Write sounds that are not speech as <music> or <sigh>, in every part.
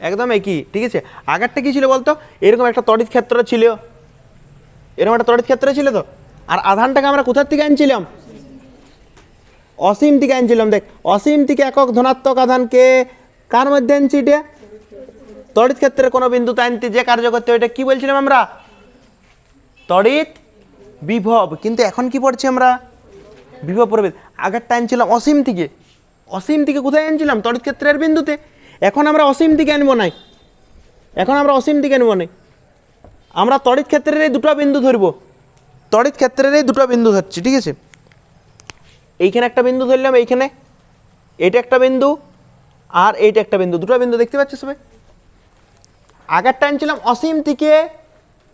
একদম একই, ঠিক আছে? আগেরটা কী ছিল বলতো? এরকম একটা তড়িৎ ক্ষেত্র ছিল। এরকম একটা তড়িৎ ক্ষেত্র ছিল তো? আর আধানটাকে আমরা কোথার থেকে আনছিলাম? অসীম থেকে আনছিলাম, দেখ। অসীম থেকে একক ধনাত্মক আধানকে কার মধ্যে আনছি এটা? তড়িৎ ক্ষেত্রে কোনো বিন্দুতে আনতে যে কার্য করতে ওইটা কী বলছিলাম আমরা? তড়িৎ বিভব। কিন্তু এখন কি পড়ছি আমরা? বিভব প্রভেদ। আগেরটা আনছিলাম অসীম থেকে। অসীম থেকে কোথায় আনছিলাম? তড়িৎ ক্ষেত্রের বিন্দুতে। এখন আমরা অসীম থেকে আনব নাই। এখন আমরা অসীম থেকে আনব নাই। আমরা তড়িৎ ক্ষেত্রের এই দুটো বিন্দু ধরবো। তড়িৎ ক্ষেত্রের এই দুটো বিন্দু ধরছি, ঠিক আছে? এইখানে একটা বিন্দু ধরলাম, এইখানে। এটা একটা বিন্দু আর এইটা একটা বিন্দু। দুটো বিন্দু দেখতে পাচ্ছ সবাই? আগেরটা আনছিলাম অসীম থেকে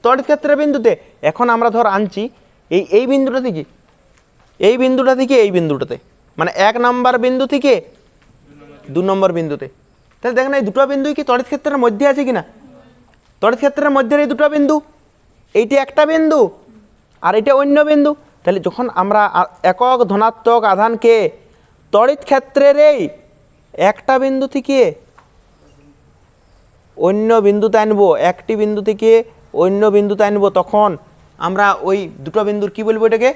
তড়িৎ ক্ষেত্রের বিন্দুতে। এখন আমরা ধর আনছি, এই এই বিন্দুটা থেকে। এই বিন্দুটা থেকে, এই বিন্দুটাতে। মানে এক নাম্বার বিন্দু থেকে দু নম্বর বিন্দুতে। তাহলে দেখেন এই দুটো বিন্দুই কি তড়িৎ ক্ষেত্রের মধ্যে আছে কি না তড়িৎ ক্ষেত্রের মধ্যে এই দুটো বিন্দু, এইটি একটা বিন্দু, আর এটা অন্য বিন্দু। তাহলে যখন আমরা একক ধনাত্মক আধানকে তড়িৎ ক্ষেত্রের এই একটা বিন্দু থেকে অন্য বিন্দুতে আনব, একটি বিন্দু থেকে অন্য বিন্দুতে আনব, তখন আমরা ওই দুটো বিন্দুর কি বলব এটাকে?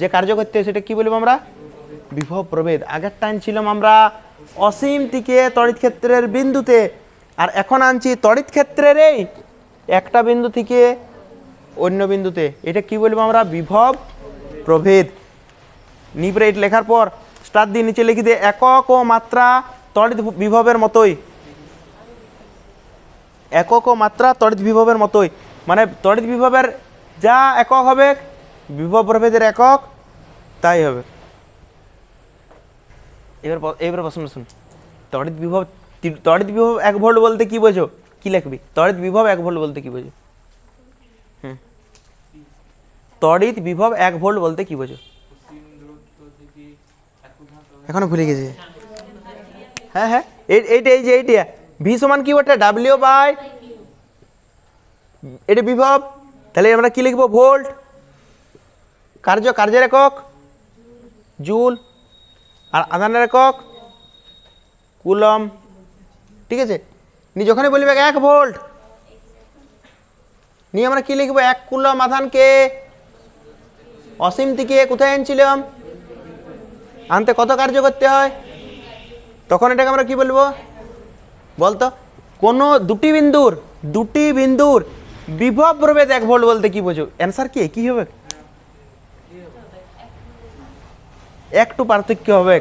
যে কার্য করতে সেটা কি বলব আমরা? বিভব প্রভেদ। আগের টাইম ছিলাম আমরা অসীম থেকে তড়িৎ ক্ষেত্রের বিন্দুতে। আর এখন আনছি তড়িৎ ক্ষেত্রের এই একটা বিন্দু থেকে অন্য বিন্দুতে। এটা কি বলব আমরা? বিভব প্রভেদ। নিব্রেট লেখার পর স্টার দিয়ে নিচে লিখে দিয়ে একক ও মাত্রা তড়িৎ বিভবের মতোই। একক ও মাত্রা তড়িৎ বিভবের মতোই। মানে তড়িৎ বিভবের যা একক হবে, বিভব প্রভেদের একক, তাই হবে। এবার এবার প্রশ্ন শুন। তড়িৎ বিভব তড়িৎ বিভব এক ভোল্ট বলতে কি বোঝো? কি লিখবি? তড়িৎ বিভব এক ভোল্ট বলতে কি বোঝো? হুম। তড়িৎ বিভব এক ভোল্ট বলতে কি বোঝো? এখনও ভুলে গেছি। হ্যাঁ হ্যাঁ। এই এইটা এই যে এইটা। ভি সমান কি ওটা ডাব্লিউ বাই এটা বিভব। তাহলে আমরা কি লিখব? ভোল্ট। কার্য কার্যের একক। জুল। আর আধানের একক, কুলম, ঠিক আছে? নি যখনই বলবে এক ভোল্ট। নিয়ে আমরা কি লিখব? এক কুলম আধানকে। অসীম থেকে কোথায় আনছিলাম? আনতে কত কার্য করতে হয়? তখন এটাকে আমরা কি বলব? বলতো, কোনো দুটি বিন্দুর দুটি বিন্দুর বিভব প্রভেদ এক ভোল্ট বলতে কি বোঝো? অ্যান্সার কি? কি হবে? একটু পার্থক্য হবে।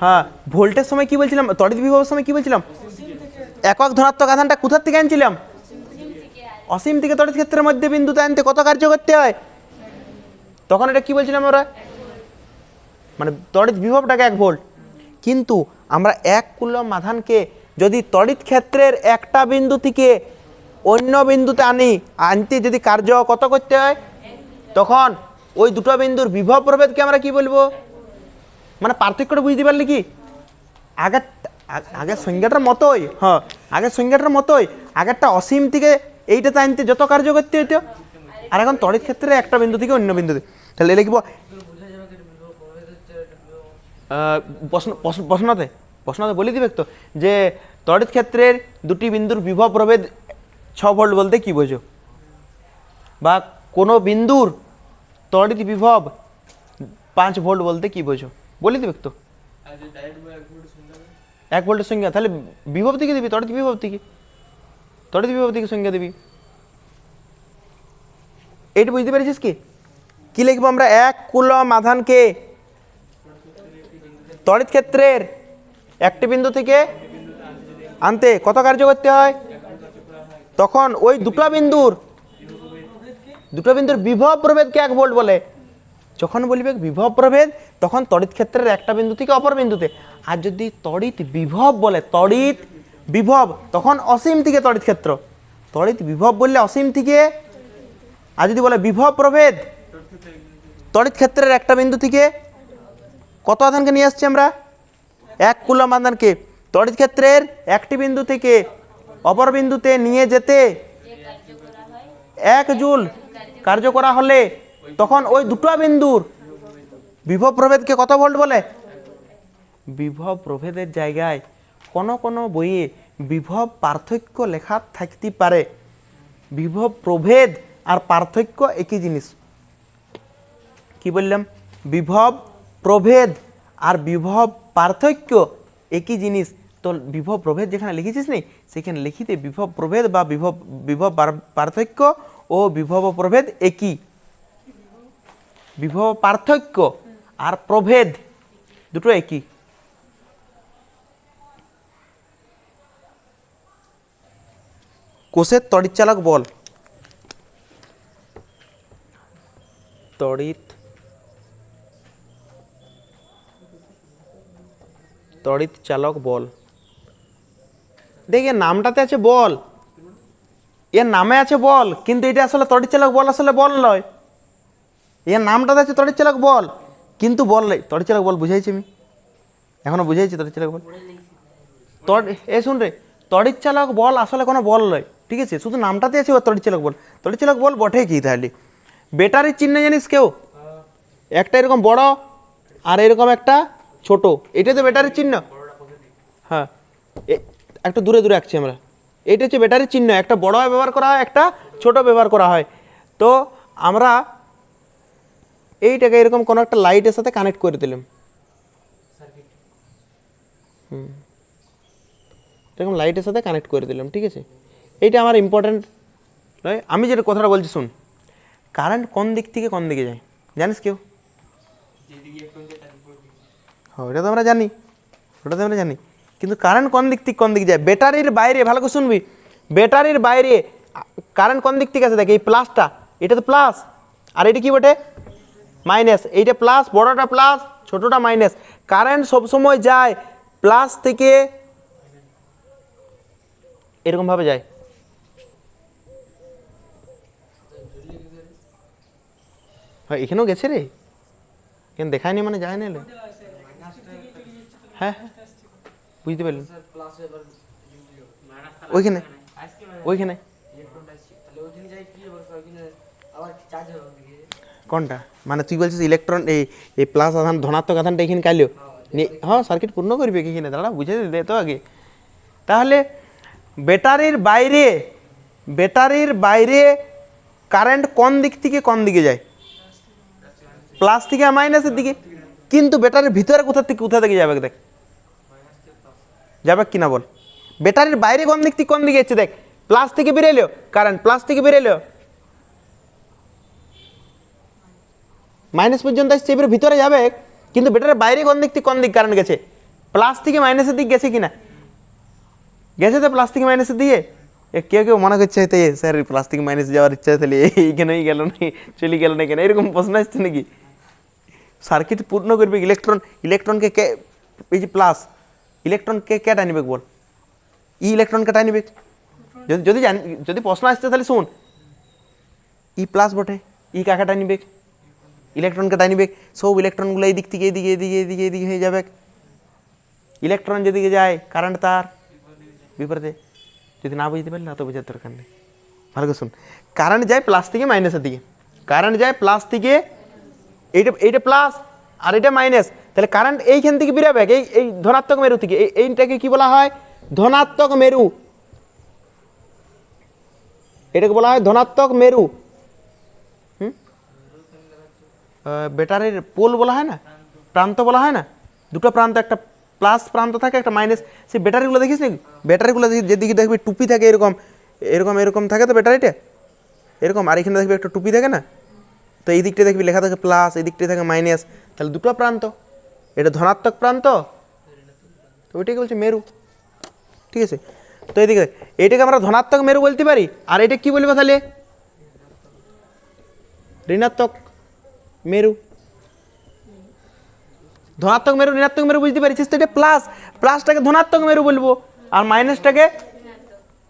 হ্যাঁ ভোল্টের সময় কি বলছিলাম? তড়িৎ বিভবের সময় কি বলছিলাম? একক ধনাত্মক আধানটা কোথার থেকে আনছিলাম? অসীম থেকে তড়িৎ ক্ষেত্রের মধ্যে বিন্দুতে আনতে কত কার্য করতে হয়? তখন এটা কি বলছিলাম আমরা? মানে তড়িৎ বিভবটাকে এক ভোল্ট। কিন্তু আমরা এক কুলম আধানকে যদি তড়িৎ ক্ষেত্রের একটা বিন্দু থেকে অন্য বিন্দুতে আনি, আনতে যদি কার্য কত করতে হয়? তখন ওই দুটো বিন্দুর বিভব প্রভেদকে আমরা কি বলব? মানে পার্থক্যটা বুঝতে পারলি কি? আগের আ- আগের সংজ্ঞাটার মতোই হ্যাঁ আগের সংজ্ঞাটার মতোই, আগেরটা অসীম থেকে এইটাতে আনতে যত কার্য করতে হইতো, আর এখন তড়িৎ ক্ষেত্রে একটা বিন্দু থেকে অন্য বিন্দুতে তাহলে লিখব প্রশ্ন- প্রশ্নতে প্রশ্নতে বলে দিবে তো যে তড়িৎ ক্ষেত্রের দুটি বিন্দুর বিভব প্রভেদ ছ ভোল্ট বলতে কি বোঝো? বা কোনো বিন্দুর তড়িৎ বিভব পাঁচ ভোল্ট বলতে কি বোঝো? বলে দিবে তো এক ভোল্টের সংখ্যা তাহলে বিভব থেকে দিবি তড়িৎ বিভব থেকে। তড়িৎ বিভব থেকে সংখ্যা দিবি। এইটা বুঝতে পেরেছিস কি? কি লিখব আমরা? এক কুলম আধানকে তড়িৎ ক্ষেত্রের একটি বিন্দু থেকে আনতে কত কার্য করতে হয়। তখন ওই দুটো বিন্দুর দুটো বিন্দুর বিভব প্রভেদকে এক ভোল্ট বলে? যখন বলবে বিভব প্রভেদ, তখন তড়িৎ ক্ষেত্রের একটা বিন্দু থেকে অপর বিন্দুতে। আর যদি তড়িৎ বিভব বলে, তড়িৎ বিভব, তখন অসীম থেকে তড়িৎ ক্ষেত্র। তড়িৎ বিভব বললে অসীম থেকে আর যদি বলে বিভব প্রভেদ, তড়িৎ ক্ষেত্রের একটা বিন্দু থেকে কত আধানকে নিয়ে আসছি আমরা? এক কুলম আধানকে। তড়িৎ ক্ষেত্রের একটি বিন্দু থেকে অপর বিন্দুতে নিয়ে যেতে এক জুল। কার্য করা হলে তখন ওই দুটো বিন্দুর বিভব প্রভেদকে কত ভোল্ট বলে? বিভব প্রভেদের জায়গায় কোনো কোনো বইয়ে বিভব পার্থক্য লেখা থাকতে পারে। বিভব প্রভেদ আর পার্থক্য একই জিনিস। কি বললাম? বিভব প্রভেদ আর বিভব পার্থক্য একই জিনিস। তো বিভব প্রভেদ যেখানে লিখেছিস নেই সেখানে লিখিতে বিভব প্রভেদ বা বিভব বিভব পার্থক্য ও বিভব প্রভেদ একই। বিভব পার্থক্য আর প্রভেদ দুটো একই। কোষের তড়িৎচালক বল। তড়িৎ তড়িৎ চালক বল। দেখে নামটাতে আছে বল। এর নামে আছে বল, কিন্তু এটা আসলে তড়িৎ চালক বল আসলে বল নয়। এর নামটাতে আছে তড়িৎ চালক বল, কিন্তু বল নেই তড়িৎ চালক বল বুঝাইছি আমি। এখনও বুঝাইছি তড়িৎ চালক বল। এ শুন রে তড়িৎ চালক বল আসলে কোনো বল নয়, ঠিক আছে? শুধু নামটাতে আছে তড়িৎ চালক বল। তড়িৎ চালক বল বটে কি তাহলে? ব্যাটারির চিহ্ন জানিস কেউ? একটা এরকম বড়, আর এরকম একটা ছোট। এটা তো ব্যাটারির চিহ্ন। হ্যাঁ একটু দূরে দূরে আঁকছি আমরা। এইটা হচ্ছে ব্যাটারির চিহ্ন। একটা বড় ব্যবহার করা হয় একটা ছোট ব্যবহার করা হয়। তো আমরা এইটাকে এরকম কোনো একটা লাইটের সাথে কানেক্ট করে দিলাম। হুম। এরকম লাইটের সাথে কানেক্ট করে দিলাম ঠিক আছে? এইটা আমার ইম্পর্ট্যান্ট নয়। আমি যেটা কথাটা বলছি শুন। কারেন্ট কোন দিক থেকে কোন দিকে যায়? জানিস কেউ? হ্যাঁ ওটা তো আমরা জানি। ওটা তো আমরা জানি। কিন্তু কারেন্ট কোন দিক থেকে কোন দিকে যায়? ব্যাটারির বাইরে, ভালো করে শুনবি। ব্যাটারির বাইরে কারেন্ট কোন দিক থেকে আছে দেখ, এই প্লাসটা এটা তো প্লাস আর এটা কি বটে? মাইনাস এইটা প্লাস বড়টা প্লাস ছোটটা মাইনাস কারেন্ট সবসময় যায় প্লাস থেকে এরকমভাবে যায়। হয় এখানেও গেছে রে? এখানে দেখায়নি মানে যায় না? হ্যাঁ হ্যাঁ। বুঝতে পারলেন? ওইখানে? ওইখানে? কোনটা? মানে তুই বলছিস ইলেকট্রন এই এই প্লাস আধান ধনাত্মক আধানটা এখানে কাইলো? হ্যাঁ সার্কিট পূর্ণ করবে কি এখানে দাঁড়া বুঝে দে তো আগে। তাহলে ব্যাটারির বাইরে ব্যাটারির বাইরে কারেন্ট কোন দিক থেকে কোন দিকে যায়? প্লাস থেকে মাইনাসের দিকে। কিন্তু ব্যাটারির ভিতরে কোথা থেকে কোথা থেকে যাবে দেখ? যাবে কিনা বল? ব্যাটারির বাইরে কোন দিক থেকে কোন দিকে যাচ্ছে দেখ প্লাস থেকে বেরোলো কারেন্ট প্লাস থেকে বেরোলো মাইনাস পর্যন্ত আসছে এবারে ভিতরে যাবে, কিন্তু ব্যাটারির বাইরে কোন দিক থেকে কোন দিক কারেন্ট গেছে? প্লাস থেকে মাইনাসের দিক গেছে কিনা? গেছে তো প্লাস থেকে মাইনাসের দিকে? কেউ কেউ মনে করছে হয়তো স্যার প্লাস থেকে মাইনাসে যাওয়ার ইচ্ছা তাহলে এইখানেই গেল না, চলে গেল না কেন? এরকম প্রশ্ন আসছে নাকি? সার্কিট পূর্ণ করবে ইলেকট্রন ইলেকট্রনকে কে এই যে প্লাস ইলেকট্রনকে কে টানিবে বল ই ইলেকট্রনকে টানিবে যদি যদি জান যদি প্রশ্ন আসছে তাহলে শুন ই প্লাস বটে ই কাকে টানিবে ইলেকট্রনকে টানিবে সব ইলেকট্রনগুলো এই দিক থেকে এদিকে এদিকে এদিকে এদিকে হয়ে যাবে ইলেকট্রন যেদিকে যায় কারেন্ট তার বিপরীতে যদি না বুঝতে পারলে অত বোঝার দরকার নেই ভালো করে শুন কারেন্ট যায় প্লাস থেকে মাইনাসের দিকে কারেন্ট যায় প্লাস থেকে এইটা এইটা প্লাস আর এটা মাইনাস তাহলে কারেন্ট এইখান থেকে বেরোবে এই এই ধনাত্মক মেরু থেকে। এই এইটাকে কি বলা হয়? ধনাত্মক মেরু। এটাকে বলা হয় ধনাত্মক মেরু। হুম? ব্যাটারির পোল বলা হয় না? প্রান্ত বলা হয় না? দুটো প্রান্ত, একটা প্লাস প্রান্ত থাকে, একটা মাইনাস সেই ব্যাটারিগুলো দেখিস নাকি? ব্যাটারিগুলো দেখি যেদিকে দেখবি টুপি থাকে এরকম। এরকম এরকম থাকে তো ব্যাটারিটা? এরকম। আর এখানে দেখবি একটা টুপি থাকে না? তো এই দিকটা দেখবি লেখা থাকে প্লাস এই দিকটা থাকে মাইনাস তাহলে দুটো প্রান্ত। এটা ধনাত্মক প্রান্ত, তো ওইটাকে বলছে মেরু। ঠিক আছে? তো এদিকে এটাকে আমরা ধনাত্মক মেরু বলতে পারি, আর এটা কি বলব তাহলে? ঋণাত্মক মেরু। ধনাত্মক মেরু, ঋণাত্মক মেরু বুঝতে পারছিস তো? এটা প্লাস প্লাসটাকে ধনাত্মক মেরু বলব, আর মাইনাসটাকে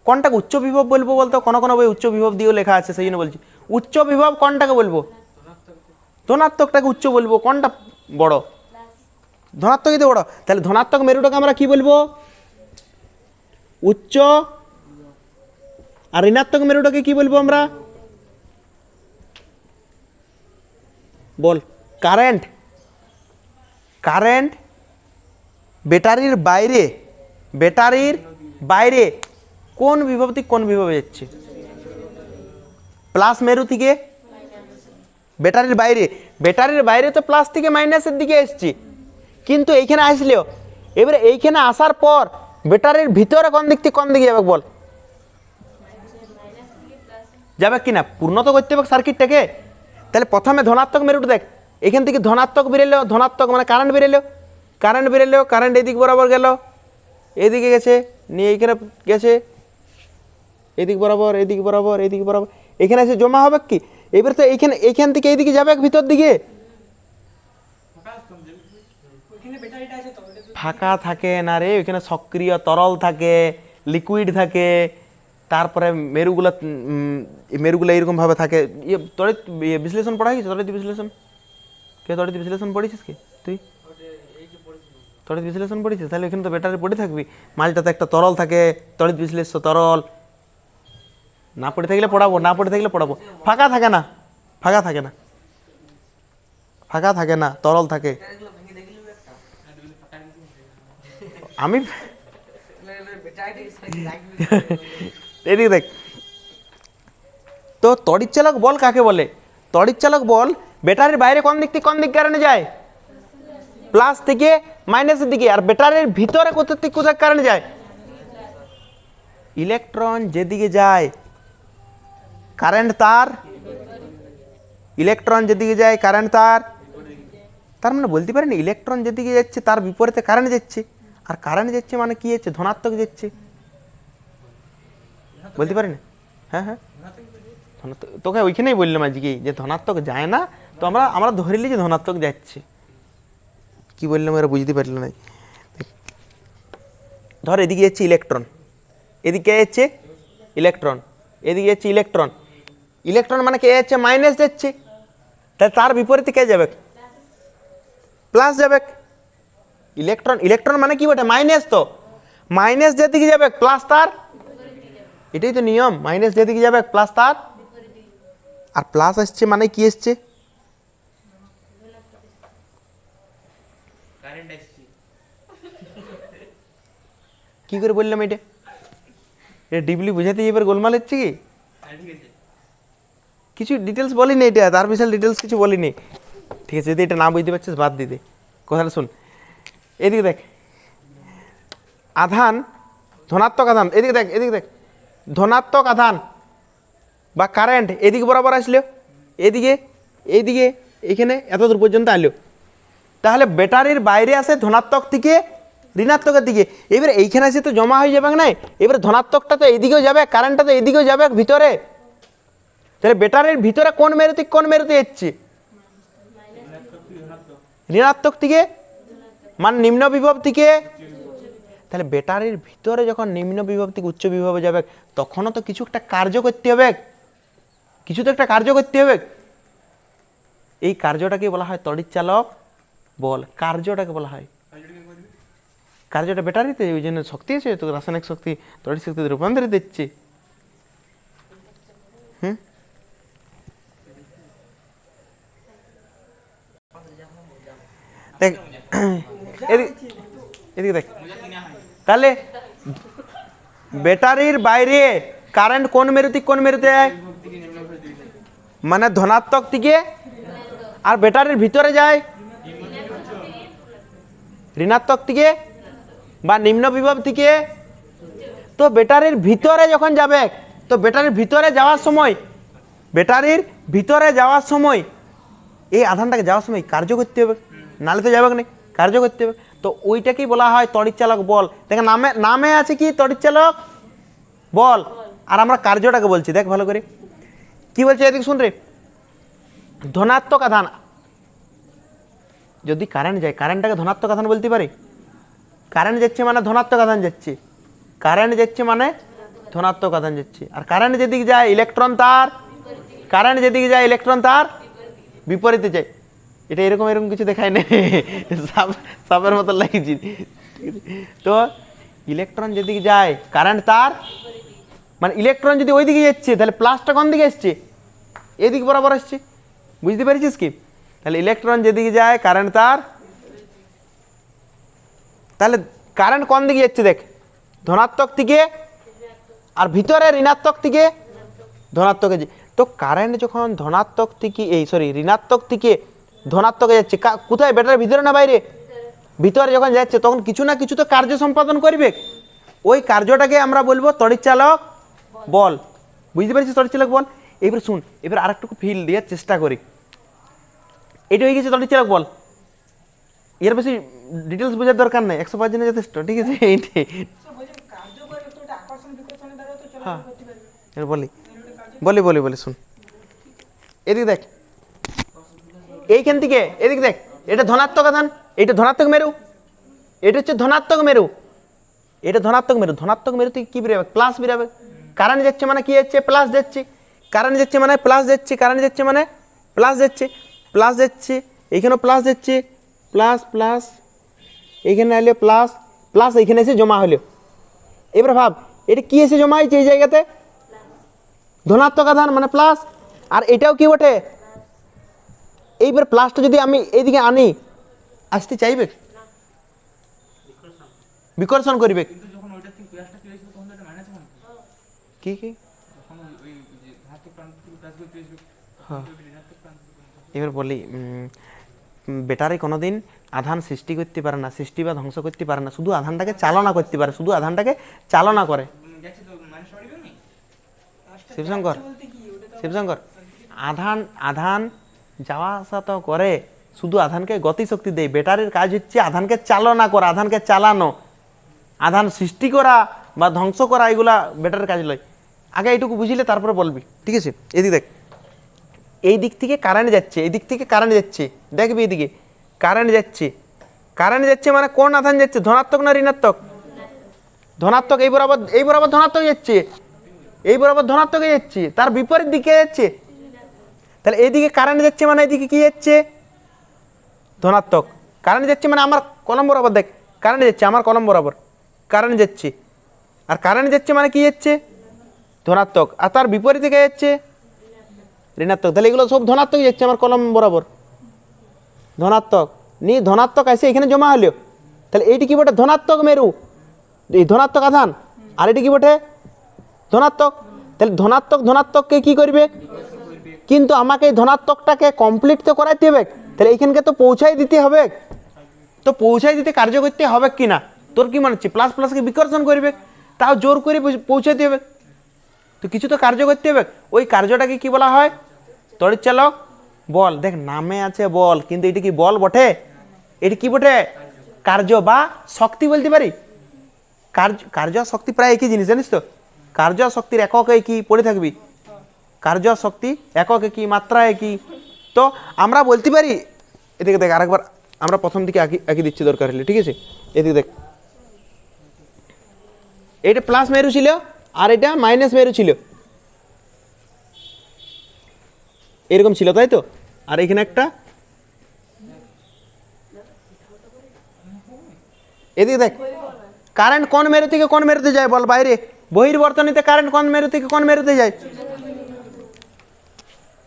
কোনটাকে উচ্চ বিভব বলব বলতো? কোনো কোনো বই উচ্চ বিভব দিয়েও লেখা আছে, সেই জন্য বলছি। উচ্চ বিভব কোনটাকে বলব? ধনাত্মকটাকে উচ্চ বলব, কোনটা বড়? ধনাত্মক তো বড়। তাহলে ধনাত্মক মেরুটাকে আমরা কি বলব? উচ্চ। আর ঋণাত্মক মেরুটাকে কি বলব আমরা? বল। কারেন্ট। কারেন্ট ব্যাটারির বাইরে ব্যাটারির বাইরে কোন বিভব থেকে কোন বিভবে যাচ্ছে? প্লাস মেরু থেকে ব্যাটারির বাইরে। ব্যাটারির বাইরে তো প্লাস থেকে মাইনাসের দিকে এসছি। কিন্তু এইখানে আসলেও, এবারে এইখানে আসার পর ব্যাটারির ভিতরে কোন দিক থেকে কোন দিকে যাবে বল? যাবে কি না পূর্ণ তো করতে হবে সার্কিটটাকে। তাহলে প্রথমে ধনাত্মক মেরুটা দেখ। এখান থেকে ধনাত্মক বেরোলো ধনাত্মক মানে কারেন্ট বেরোলো কারেন্ট বেরোলো কারেন্ট এদিক বরাবর গেল। এদিকে গেছে, নিয়ে এইখানে গেছে। এদিক বরাবর এদিক বরাবর এদিক বরাবর। এখানে এসে জমা হবে কি? এবার তো এইখানে, এইখান থেকে এইদিকে যাবে ভিতর দিকে? ফাঁকা থাকে না রে, ওইখানে সক্রিয় তরল থাকে লিকুইড থাকে, তারপরে মেরুগুলা মেরুগুলো এইরকমভাবে থাকে। ইয়ে তড়িৎ ইয়ে বিশ্লেষণ পড়া গেছে তড়িৎ বিশ্লেষণ? কে তড়িৎ বিশ্লেষণ পড়েছিস কি? তুই? তড়িৎ বিশ্লেষণ পড়েছিস তাহলে এখানে তো ব্যাটারি পড়ে থাকবি। মালটাতে একটা তরল থাকে তড়িৎ বিশ্লেষ্য তরল। না পড়ে থাকলে পড়াবো, না পড়ে থাকলে পড়াবো। ফাঁকা থাকে না, ফাঁকা থাকে না। ফাঁকা থাকে না, তরল থাকে। আমি <laughs> দেখ। তো তড়িৎ চালক বল কাকে বলে? তড়িৎ চালক বল, ব্যাটারির বাইরে কোন দিক থেকে কোন দিক কারণে যায়? প্লাস থেকে মাইনাসের দিকে, আর ব্যাটারির ভিতরে কোথা থেকে কোথায় কারণে যায়? ইলেকট্রন যেদিকে যায় কারেন্ট তার, ইলেকট্রন যেদিকে যায় কারেন্ট তার। তার মানে বলতে পারেন ইলেকট্রন যেদিকে যাচ্ছে তার বিপরীতে কারেন্ট যাচ্ছে। আর কারেন্ট যাচ্ছে মানে কি যাচ্ছে? ধনাত্মক যাচ্ছে। বলতে পারি না হ্যাঁ। হ্যাঁ তোকে ওইখানেই বললাম আজকে যে ধনাত্মক যায় না, তো আমরা আমরা ধরিলি যে ধনাত্মক যাচ্ছে। কি বললাম এরা বুঝতে পারল না। ধর এদিকে যাচ্ছে ইলেকট্রন। এদিকে যাচ্ছে ইলেকট্রন। এদিকে যাচ্ছে ইলেকট্রন। ইলেকট্রন মানে কে? যাচ্ছে মাইনাস যাচ্ছে তাহলে তার বিপরীতে কে যাবে? প্লাস যাবে। ইলেকট্রন ইলেকট্রন মানে কি বটে? মাইনাস তো। মাইনাস যেদিকে যাবে প্লাস তার? এটাই তো নিয়ম। মাইনাস যেদিকে যাবে প্লাস তার? আর প্লাস আসছে মানে কি এসছে কি করে বললাম এটা? এটা ডিপলি বুঝাতে এবার গোলমাল হচ্ছে কি? কিছু ডিটেলস বলিনি এটা, তার বিশাল ডিটেলস কিছু বলিনি। ঠিক আছে, যদি এটা না বুঝতে পারছিস, বাদ দিতে কথাটা শুন। এদিকে দেখ। আধান, ধনাত্মক আধান। এদিকে দেখ এদিকে দেখ। ধনাত্মক আধান বা কারেন্ট এদিকে বরাবর আসলো, এদিকে এইদিকে এখানে এত দূর পর্যন্ত আলো তাহলে ব্যাটারির বাইরে আসে ধনাত্মক থেকে ঋণাত্মকের দিকে। এবার এইখানে এসে তো জমা হয়ে যাবে না? এবারে ধনাত্মকটা তো এদিকেও যাবে কারেন্টটা তো এদিকেও যাবে, ভিতরে। তাহলে ব্যাটারির ভিতরে কোন মেরুতে কোন মেরুতে এসছে? ঋণাত্মক থেকে মানে নিম্ন বিভব থেকে তাহলে ব্যাটারির ভিতরে যখন নিম্ন বিভব থেকে উচ্চ বিভবে যাবে, তখনও তো কিছু একটা কার্য করতে হবে। কিছু তো একটা কার্য করতে হবে। এই কার্যটাকে বলা হয় তড়িৎচালক বল। কার্যটাকে বলা হয়। কার্যটা ব্যাটারিতে ওই জন্য শক্তি আছে, তো রাসায়নিক শক্তি, তড়িৎ শক্তিতে রূপান্তরিত দিচ্ছে দেখ এদিকে দেখ। তাহলে ব্যাটারির বাইরে কারেন্ট কোন মেরুতে কোন মেরুতে যায় মানে ধনাত্মক থেকে আর ব্যাটারির ভিতরে যায় ঋণাত্মক থেকে বা নিম্ন বিভব থেকে তো ব্যাটারির ভিতরে যখন যাবে, তো ব্যাটারির ভিতরে যাওয়ার সময়, ব্যাটারির ভিতরে যাওয়ার সময়, এই আধানটাকে যাওয়ার সময় কার্য করতে হবে। নালে তো যাবে না কার্য করতে হবে তো ওইটাকেই বলা হয় তড়িৎচালক বল। দেখেন নামে নামে আছে কি তড়িৎচালক বল। আর আমরা কার্যটাকে বলছি, দেখ ভালো করে। কি বলছে এদিকে শুন রে। ধনাত্মক আধান। যদি কারেন্ট যায় কারেন্টটাকে ধনাত্মক আধান বলতে পারি? কারেন্ট যাচ্ছে মানে ধনাত্মক আধান যাচ্ছে। কারেন্ট যাচ্ছে মানে ধনাত্মক আধান যাচ্ছে। আর কারেন্ট যেদিকে যায় ইলেকট্রন তার। কারেন্ট যেদিকে যায় ইলেকট্রন তার। বিপরীতে যায়। এটা এরকম এরকম কিছু দেখায় না সাপ সাপের মতো লাগছে। তো ইলেকট্রন যেদিকে যায় কারেন্ট তার মানে ইলেকট্রন যদি ওই দিকে যাচ্ছে, তাহলে প্লাসটা কোন দিকে এসছে এদিক বরাবর আসছে। বুঝতে পেরেছিস কি? তাহলে ইলেকট্রন যেদিকে যায় কারেন্ট তার। তাহলে কারেন্ট কোন দিকে যাচ্ছে দেখ? ধনাত্মক থেকে আর ভিতরে ঋণাত্মক থেকে ধনাত্মক তো কারেন্ট যখন ধনাত্মক থেকে এই সরি ঋণাত্মক থেকে ধনাত্মকে যাচ্ছে। কোথায়? ব্যাটারির ভিতরে না বাইরে? ভিতরে যখন যাচ্ছে, তখন কিছু না কিছু তো কার্য সম্পাদন করবে। ওই কার্যটাকে আমরা বলব তড়িৎচালক বল। বুঝতে পারছিস তড়িৎচালক বল? এবার শুন, এবার আরেকটুকু ফিল দেওয়ার চেষ্টা করি। এটা হয়ে গেছে তড়িৎচালক বল। এর বেশি ডিটেলস বোঝার দরকার নেই। একশো পাঁচ জনের যথেষ্ট, ঠিক আছে? হ্যাঁ। বলি। বলি বলি বলি, শুন। এদিকে দেখ। এইখান থেকে, এদিকে দেখ, এটা ধনাত্মক আধান এটা ধনাত্মক মেরু, এটা হচ্ছে ধনাত্মক মেরু। এটা ধনাত্মক মেরু ধনাত্মক মেরু থেকে কি বেরোবে প্লাস বেরোবে কারেন্ট যাচ্ছে মানে কি যাচ্ছে? প্লাস যাচ্ছে। কারেন্ট যাচ্ছে মানে প্লাস যাচ্ছে কারেন্ট যাচ্ছে মানে প্লাস যাচ্ছে প্লাস যাচ্ছে, এইখানেও প্লাস যাচ্ছে প্লাস প্লাস এইখানে এলো প্লাস প্লাস এইখানে এসে জমা হলো। এবার ভাব, এটা কি এসে জমা হয়েছে এই জায়গাতে? ধনাত্মক আধান মানে প্লাস আর এটাও কি বটে? এইবার প্লাসটা যদি আমি এইদিকে আনি আসতে চাইবে? বিকর্ষণ করবে। কি কি? হ্যাঁ। এবার বলি ব্যাটারি কোনোদিন আধান সৃষ্টি করতে পারে না সৃষ্টি বা ধ্বংস করতে পারে না শুধু আধানটাকে চালনা করতে পারে শুধু আধানটাকে চালনা করে। শিবশঙ্কর শিবশঙ্কর আধান আধান যাওয়া আসা তো করে, শুধু আধানকে গতিশক্তি দেয় ব্যাটারির কাজ হচ্ছে আধানকে চালনা করা, আধানকে চালানো। আধান সৃষ্টি করা বা ধ্বংস করা, এগুলা ব্যাটারির কাজ লয় আগে এইটুকু বুঝিলে তারপরে বলবি, ঠিক আছে? এদিকে দেখ। এই দিক থেকে কারেন্ট যাচ্ছে, এই দিক থেকে কারেন্ট যাচ্ছে। দেখবি এদিকে কারেন্ট যাচ্ছে। কারেন্ট যাচ্ছে মানে কোন আধান যাচ্ছে? ধনাত্মক না ঋণাত্মক? ধনাত্মক, এই বরাবর এই বরাবর ধনাত্মক যাচ্ছে। এই বরাবর ধনাত্মকে যাচ্ছে। তার বিপরীত দিকে যাচ্ছে। তাহলে এইদিকে কারেন্ট যাচ্ছে মানে এইদিকে কী যাচ্ছে? ধনাত্মক। কারেন্ট যাচ্ছে মানে আমার কলম বরাবর দেখ কারেন্ট যাচ্ছে আমার কলম বরাবর কারেন্ট যাচ্ছে। আর কারেন্ট যাচ্ছে মানে কী যাচ্ছে? ধনাত্মক। আর তার বিপরীত দিকে যাচ্ছে? ঋণাত্মক। তাহলে এগুলো সব ধনাত্মক যাচ্ছে আমার কলম বরাবর। ধনাত্মক। নি ধনাত্মক আসে এখানে জমা হলো তাহলে এইটি কি বটে? ধনাত্মক মেরু। এই ধনাত্মক আধান। আর এটি কি বটে? ধনাত্মক। তাহলে ধনাত্মক ধনাত্মককে কি করবে? কিন্তু আমাকে এই ধনাত্মকটাকে কমপ্লিট তো করাইতে হবে। তাহলে এইখানকে তো পৌঁছাই দিতে হবে। তো পৌঁছাই দিতে কার্য করতে হবে কি না তোর কি মনে হচ্ছে? প্লাস প্লাসকে বিকর্ষণ করবে? তাও জোর করে পৌঁছ- পৌঁছাতে হবে। তো কিছু তো কার্য করতে হবে। ওই কার্যটাকে কি বলা হয়? তড়িৎচালক বল। দেখ, নামে আছে বল, কিন্তু এটি কি বল বটে? এটি কি বটে? কার্য বা শক্তি বলতে পারি? কার্য কার্য শক্তি প্রায় একই জিনিস, জানিস তো? কার্য শক্তির একক কি পড়ে থাকবি। কার্য আর শক্তি একক কি মাত্রা একই। তো আমরা বলতে পারি, এদিকে দেখ, আরেকবার আমরা প্রথম দিকে আঁকি আঁকি দিচ্ছি দরকার হলে, ঠিক আছে? এদিকে দেখ। এটা প্লাস মেরু ছিল, আর এটা মাইনাস মেরু ছিল। এরকম ছিল, তাই তো? আর এখানে একটা। এদিকে দেখ কারেন্ট কোন মেরু থেকে কোন মেরুতে যায় বল বাইরে? বহির্বর্তনীতে কারেন্ট কোন মেরু থেকে কোন মেরুতে যায়?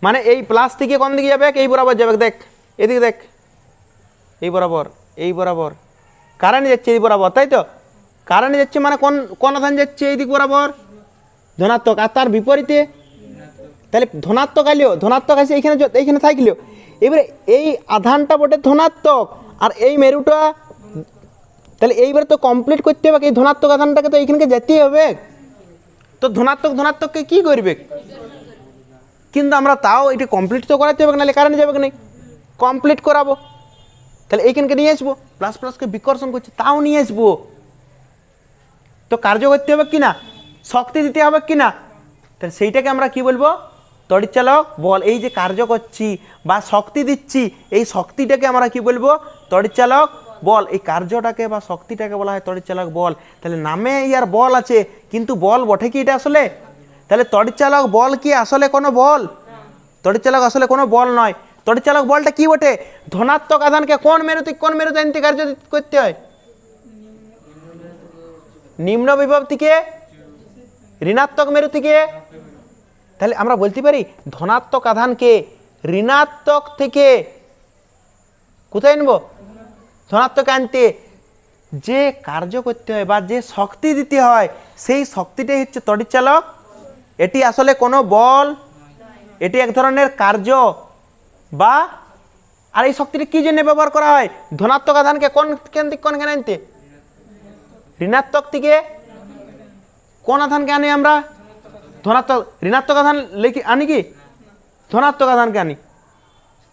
মানে এই প্লাস থেকে কোন দিকে যাবে? এই বরাবর যাবে, দেখ। এদিকে দেখ। এই বরাবর এই বরাবর। কারেন্ট যাচ্ছে এই বরাবর, তাই তো? কারেন্ট যাচ্ছে মানে কোন কোন আধান যাচ্ছে এই দিক বরাবর? ধনাত্মক। আর তার বিপরীতে, তাহলে ধনাত্মক আলিও ধনাত্মক আছে এইখানে এইখানে থাকলেও এবারে এই আধানটা বটে ধনাত্মক, আর এই মেরুটা, তাহলে এইবার তো কমপ্লিট করতে হবে, এই ধনাত্মক আধানটাকে তো এইখানকে যেতেই হবে। তো ধনাত্মক, ধনাত্মককে কি করবে? কিন্তু আমরা তাও এটা কমপ্লিট তো করাতে হবে নাহলে কারেন্ট যাবে নাই? কমপ্লিট করাবো। তাহলে এইখানকে নিয়ে আসব প্লাস প্লাসকে বিকর্ষণ করছে, তাও নিয়ে আসব। তো কার্য করতে হবে কি না? শক্তি দিতে হবে কি না? তাহলে সেইটাকে আমরা কি বলব? তড়িৎচালক বল, এই যে কার্য করছি বা শক্তি দিচ্ছি, এই শক্তিটাকে আমরা কি বলব? তড়িৎচালক বল, এই কার্যটাকে বা শক্তিটাকে বলা হয় তড়িৎচালক বল। তাহলে নামে ইয়ার বল আছে, কিন্তু বল বটে কি এটা আসলে? তাহলে তড়িৎচালক বল কি আসলে কোনো বল? তড়িৎচালক আসলে কোনো বল নয়। তড়িৎচালক বলটা কি বটে? ধনাত্মক আধানকে কোন মেরুতে কোন মেরুতে আনতে কার্য করতে হয়? নিম্ন বিভব থেকে ঋণাত্মক মেরু থেকে তাহলে আমরা বলতে পারি ধনাত্মক আধানকে ঋণাত্মক থেকে কোথায় আনব? ধনাত্মক আনতে যে কার্য করতে হয় বা যে শক্তি দিতে হয়, সেই শক্তিটাই হচ্ছে তড়িৎচালক এটি আসলে কোনো বল। এটি এক ধরনের কার্য বা আর এই শক্তিটা কি জন্য ব্যবহার করা হয়? ধনাত্মক আধানকে কোন কেন কোনখানে আনতে? ঋণাত্মক থেকে কোন আধানকে আনি আমরা? ধনাত্মক ঋণাত্মক আধান লিখি আনি কি? ধনাত্মক আধানকে আনি।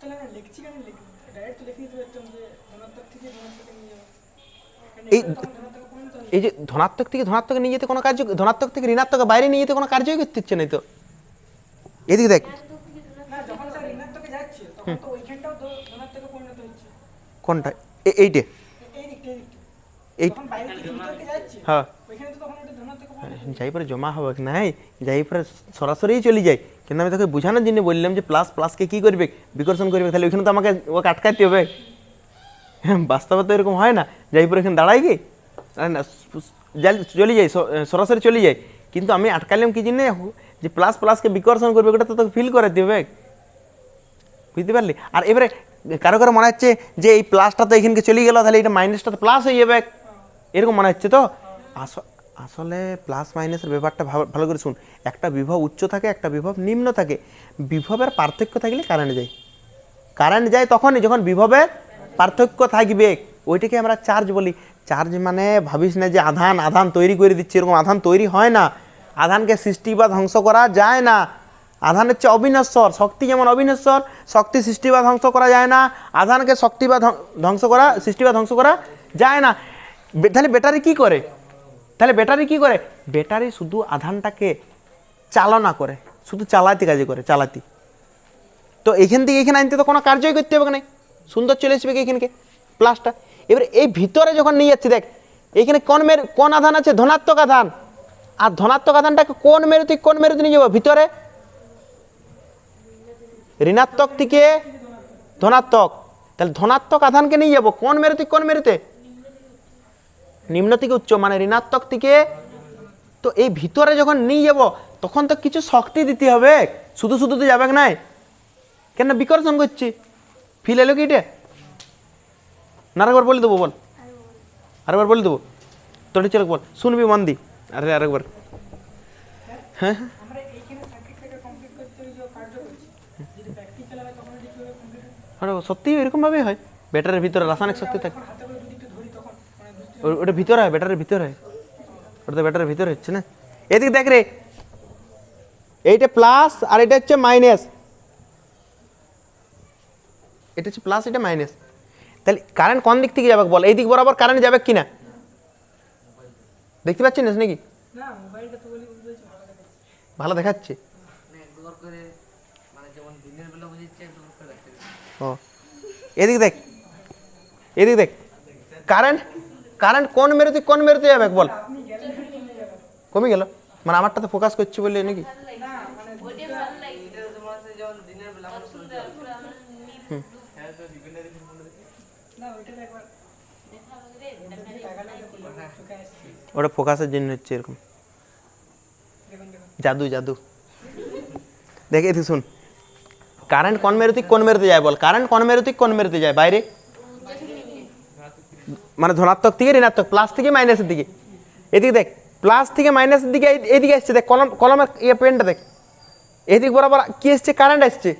কেন এই এই যে ধনাত্মক থেকে ধনাত্মকে নিয়ে যেতে কোনো কার্য ধনাত্মক থেকে ঋণাত্মক বাইরে নিয়ে যেতে কোনো কার্যই করতে হচ্ছে নেই তো। এদিকে দেখ। না কোনটা এইটে। হ্যাঁ। যাই পরে জমা হবে নাই যাই পরে সরাসরি চলে যায় কিন্তু আমি তোকে বোঝানোর জন্য বললাম যে প্লাস প্লাসকে কি করবে, বিকর্ষণ করবে, তাহলে ওইখানে তো আমাকে ওকে আটকাতে হবে। হ্যাঁ বাস্তবে তো এরকম হয় না। যাই পরে এখানে দাঁড়াই কি চলে যাই সরাসরি চলে যায়। কিন্তু আমি আটকালাম কি জন্য যে প্লাস প্লাসকে বিকর্ষণ করবে, ওটা তো তোকে ফিল করে হবে বুঝতে পারলি? আর এবারে, কারও কারও মনে হচ্ছে যে এই প্লাসটা তো এখানকে চলে গেল, তাহলে এটা মাইনাসটা তো প্লাস হয়ে যাবে। এরকম মনে হচ্ছে তো? আস- আসলে প্লাস মাইনাসের ব্যাপারটা ভালো করে শুন। একটা বিভব উচ্চ থাকে, একটা বিভব নিম্ন থাকে। বিভবের পার্থক্য থাকলে কারেন্ট যায়। কারেন্ট যায় তখনই যখন বিভবের পার্থক্য থাকবে, ওইটাকে আমরা চার্জ বলি। চার্জ মানে ভাবিস না যে আধান আধান তৈরি করে দিচ্ছে, এরকম আধান তৈরি হয় না। আধানকে সৃষ্টি বা ধ্বংস করা যায় না। আধান হচ্ছে অবিনশ্বর, শক্তি যেমন অবিনশ্বর, শক্তি সৃষ্টি বা ধ্বংস করা যায় না। আধানকে শক্তি বা ধ্বংস করা, সৃষ্টি বা ধ্বংস করা যায় না। তাহলে ব্যাটারি কি করে? তাহলে ব্যাটারি কি করে? ব্যাটারি শুধু আধানটাকে চালনা করে, শুধু চালাতি কাজে করে, চালাতি। তো এখান থেকে এখানে আনতে তো কোনো কার্যই করতে হবে না। সুন্দর চলে আসবে কি এখানকে, প্লাসটা। এবারে এই ভিতরে যখন নিয়ে যাচ্ছি, দেখ, এখানে কোন মেরু, কোন আধান আছে? ধনাত্মক আধান। আর ধনাত্মক আধানটাকে কোন মেরুতে কোন মেরুতে নিয়ে যাব? ভিতরে। ঋণাত্মক থেকে ধনাত্মক। তাহলে ধনাত্মক আধানকে নিয়ে যাব? কোন মেরুতে কোন মেরুতে? নিম্ন থেকে উচ্চ মানে ঋণাত্মক থেকে তো এই ভিতরে যখন নিয়ে যাব, তখন তো কিছু শক্তি দিতে হবে। শুধু শুধু তো যাবে নাই। কেন বিকর্ষণ করছি? ফিল এলো কি এটা? না, আরেকবার বলে দেবো, বল। আরেকবার বলে দেবো। তোর চলে বল। শুনবি মন দি আরে, আরেকবার। হ্যাঁ? সত্যি এরকমভাবেই হয়। ব্যাটারির ভিতরে রাসায়নিক শক্তি থাকে। ওটা ভিতরে হয়, ব্যাটারির ভিতরে হয়। ওটা তো ব্যাটারির ভিতরে হচ্ছে না। এদিকে দেখ রে। এইটা প্লাস আর এটা হচ্ছে মাইনাস এটা হচ্ছে প্লাস এটা মাইনাস তাহলে কারেন্ট কোন দিক থেকে যাবে বল? এই দিক বরাবর কারেন্ট যাবে কি না দেখতে পাচ্ছিস নাকি? না মোবাইলটা তো বলি বুঝতে ভালো দেখাচ্ছে। ভালো দেখাচ্ছে? মানে মানে যেমন দিনের বেলা বুঝেছি একবার করে রাত্রে ও এদিক দেখ এদিক দেখ। কারেন্ট কারেন্ট কোন মেরুতে কোন মেরুতে যাবে বল? কমে গেল। মানে আমারটাতে ফোকাস করছি বলে নাকি এটা তোমার হচ্ছে যেমন দিনের বেলা আমার শুনতে না ওইটাতে একবার চোখে আসছে ওটা ফোকাসের জন্য হচ্ছে এরকম। জাদু জাদু। দেখে এদিকে শুন। কারেন্ট কোন মেরুতে কোন মেরুতে যায় বল? কারেন্ট কোন মেরুতে কোন মেরুতে যায়? বাইরে। মানে ধনাত্মক থেকে ঋণাত্মক প্লাস থেকে মাইনাসের দিকে। এদিকে দেখ প্লাস থেকে মাইনাসের দিকে এইদিকে আসছে। দেখ কলম কলমের ইয়ে পেনটা দেখ। এদিক বরাবর কি এসছে? কারেন্ট আসছে।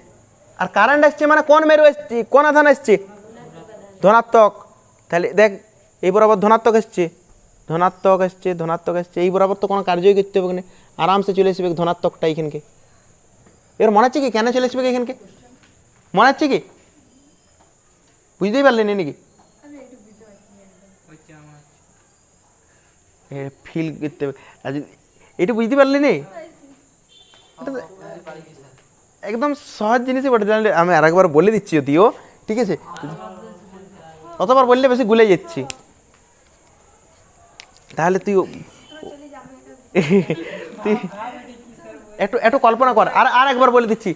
আর কারেন্ট আসছে মানে কোন মেরু আসছে? কোন আধান আসছে? ধনাত্মক। তাহলে দেখ, এই বরাবর ধনাত্মক এসছে। ধনাত্মক এসছে, ধনাত্মক আসছে এই বরাবর তো কোনো কার্যই করতে হবে না আরামসে চলে আসবে ধনাত্মকটা এখানকে। এবার মনে হচ্ছে কি? কেন চলে আসবে এখানকে? মনে হচ্ছে কি? বুঝতেই পারলেন নাকি ফিল করতে হবে। এটা বুঝতে পারলি একদম সহজ জিনিসই বটে। জানলে আমি আরেকবার বলে দিচ্ছি যদিও ঠিক আছে? অতবার বললে বেশি গুলে যাচ্ছি। তাহলে তুই <laughs> তুই একটু একটু কল্পনা কর। আর আর একবার বলে দিচ্ছি,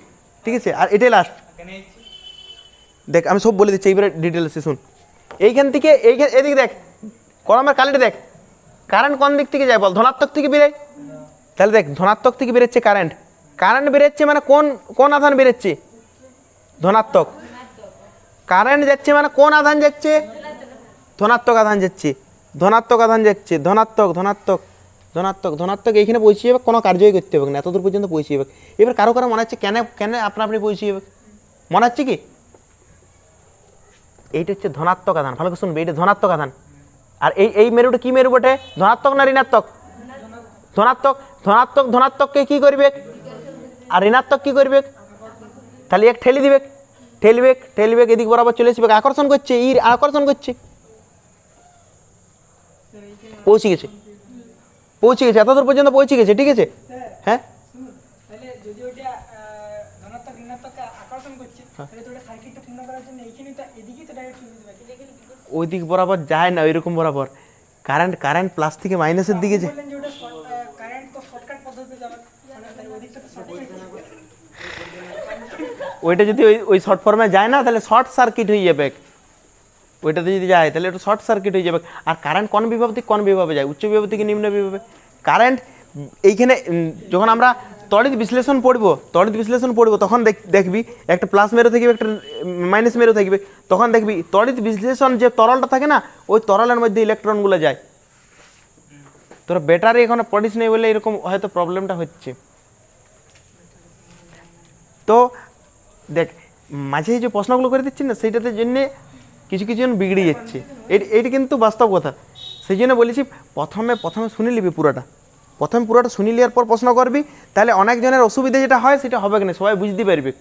ঠিক আছে? আর এটাই লাস্ট দেখ, আমি সব বলে দিচ্ছি, এইবারে ডিটেলসে শুন। এইখান থেকে, এইখান এদিকে দেখ কলমের কালিটা দেখ। কারেন্ট কোন দিক থেকে যায় বল? ধনাত্মক থেকে বেরোয়? তাহলে দেখ, ধনাত্মক থেকে বেরোচ্ছে কারেন্ট কারেন্ট বেরোচ্ছে মানে কোন কোন আধান বেরোচ্ছে? ধনাত্মক। কারেন্ট যাচ্ছে মানে কোন আধান যাচ্ছে? ধনাত্মক আধান যাচ্ছে। ধনাত্মক আধান যাচ্ছে। ধনাত্মক ধনাত্মক ধনাত্মক ধনাত্মক এইখানে পৌঁছে যাবে, কোনো কার্যই করতে হবে না। এতদূর পর্যন্ত পৌঁছে যাবে। এবার কারও কারও মনে হচ্ছে, কেন কেন আপনা আপনি পৌঁছে যাবে? মনে হচ্ছে কি? এইটা হচ্ছে ধনাত্মক আধান। ভালো করে শুনবে, এইটা ধনাত্মক আধান। আর এই এই মেরুটা কি মেরু বটে? ধনাত্মক না ঋণাত্মক? ধনাত্মক ধনাত্মক ধনাত্মককে কি করবে? আর ঋণাত্মক কি করবে? তাহলে এক ঠেলি দিবে। ঠেলবে ঠেলবেক এদিক বরাবর চলে আসবে আকর্ষণ করছে ই আকর্ষণ করছে। পৌঁছে গেছে। পৌঁছে গেছে, এতদূর পর্যন্ত পৌঁছে গেছে, ঠিক আছে? হ্যাঁ? ওই দিক বরাবর যায় না, ওইরকম বরাবর। কারেন্ট কারেন্ট প্লাস থেকে মাইনাসের দিকে যায় বললেন যে ওটা কারেন্ট তো শর্টকাট পদ্ধতিতে যাবে মানে তাহলে ওই দিকটা তো সঠিক ওইটা যদি ওই ওই শর্ট ফর্মে যায় না, তাহলে শর্ট সার্কিট হয়ে যাবে। ওইটাতে যদি যায়, তাহলে ওটা শর্ট সার্কিট হয়ে যাবে। আর কারেন্ট কোন বিভাব থেকে কোন বিভাবে যায়? উচ্চ বিভাব থেকে নিম্ন বিভাবে? কারেন্ট এইখানে যখন আমরা তড়িৎ বিশ্লেষণ পড়ব, তড়িৎ বিশ্লেষণ পড়ব, তখন দেখ- দেখবি, একটা প্লাস মেরু থাকবে একটা মাইনাস মেরু থাকবে। তখন দেখবি, তড়িৎ বিশ্লেষণ যে তরলটা থাকে না, ওই তরলের মধ্যে ইলেকট্রনগুলো যায়। তোরা ব্যাটারি এখনও পড়িস নেই বলে এরকম হয়তো প্রবলেমটা হচ্ছে। তো দেখ মাঝে যে প্রশ্নগুলো করে দিচ্ছি না সেইটাতে জন্যে কিছু কিছু জন বিগড়ে যাচ্ছে। এটি এটি কিন্তু বাস্তব কথা। সেই জন্য বলেছি প্রথমে প্রথমে শুনে নিবি পুরোটা। প্রথমে পুরোটা শুনে নেওয়ার পর প্রশ্ন করবি তাহলে অনেকজনের অসুবিধা যেটা হয় সেটা হবে না সবাই বুঝতে পারবে।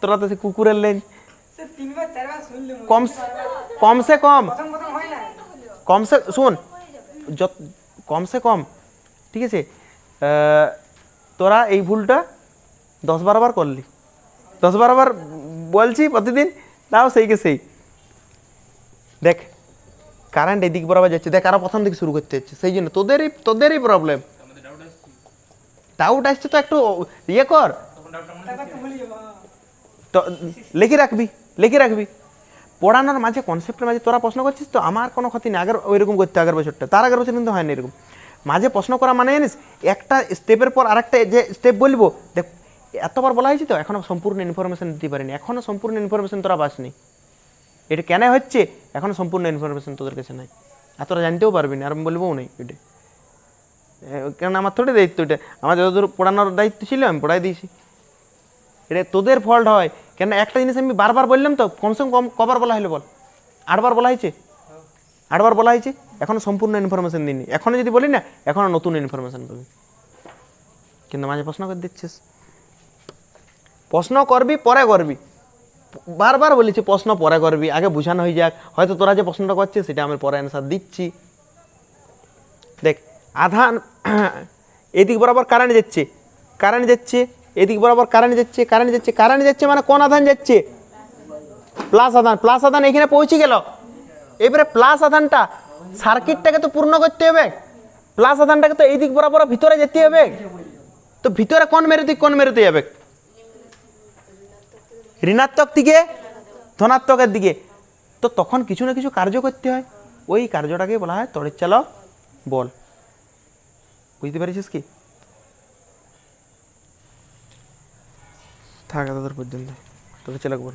তোরা তো সে কুকুরের লেন কম কমসে কম। কমসে শোন যত কমসে কম ঠিক আছে? তোরা এই ভুলটা দশ বারো বার করলি। দশ বারো বার বলছি প্রতিদিন, তাও সেইকে সেই। দেখ কারেন্ট এদিক বরাবর যাচ্ছে। দেখ, আরও প্রথম দিকে শুরু করতে হচ্ছে। সেই জন্য তোদেরই তোদেরই প্রবলেম ডাউট আসছে তো একটু ইয়ে কর। তো, লিখে রাখবি লিখে রাখবি। পড়ানোর মাঝে কনসেপ্টের মাঝে তোরা প্রশ্ন করছিস তো, আমার কোনো ক্ষতি নেই। আগের, ওইরকম করতে, আগের বছরটা। তার আগের বছর কিন্তু হয়নি এরকম। মাঝে প্রশ্ন করা মানে জানিস, একটা স্টেপের পর আরেকটা যে স্টেপ বলব, দেখ এতবার বলা হয়েছে তো? এখনও সম্পূর্ণ ইনফরমেশন দিতে পারিনি। এখনও সম্পূর্ণ ইনফরমেশন তোরা পাসনি। এটা কেন হচ্ছে? এখনও সম্পূর্ণ ইনফরমেশন তোদের কাছে নাই। তোরা জানতেও পারবি না, আর আমি বলবও নেই এটা। কেন আমার থোড়ে দায়িত্ব এটা। আমার যতদূর পড়ানোর দায়িত্ব ছিল, আমি পড়াই দিয়েছি। এটা তোদের ফল্ট হয়। কেন একটা জিনিস আমি বারবার বললাম তো, কমসে কম কবার বলা হলো বল। আটবার বলা হয়েছে? আটবার বলা হয়েছে? এখনও সম্পূর্ণ ইনফরমেশন দিইনি। এখনও যদি বলি না এখনও নতুন ইনফরমেশন পাবি। কিন্তু মাঝে প্রশ্ন করে দিচ্ছিস। প্রশ্ন করবি, পরে করবি। বারবার বলেছি, প্রশ্ন পরে করবি। আগে বুঝানো হয়ে যাক। হয়তো তোরা যে প্রশ্নটা করছিস, সেটা আমি পরে অ্যান্সার দিচ্ছি। দেখ, আধান, এদিক বরাবর কারেন্ট যাচ্ছে। কারেন্ট যাচ্ছে, এদিক বরাবর কারেন্ট যাচ্ছে কারেন্ট যাচ্ছে কারেন্ট যাচ্ছে মানে কোন আধান যাচ্ছে? প্লাস আধান। প্লাস আধান এখানে পৌঁছে গেল। এবারে প্লাস আধানটা সার্কিটটাকে তো পূর্ণ করতে হবে। প্লাস আধানটাকে তো এই দিক বরাবর ভিতরে যেতে হবে। তো ভিতরে কোন মেরুতে কোন মেরুতে যাবে ঋণাত্মক দিকে, ধনাত্মকের দিকে। তো তখন কিছু না কিছু কার্য করতে হয়। ওই কার্যটাকে বলা হয় তড়িৎচালক বল। বুঝতে পেরেছিস কি? থাক তাদের পর্যন্ত। তড়িৎচালক বল।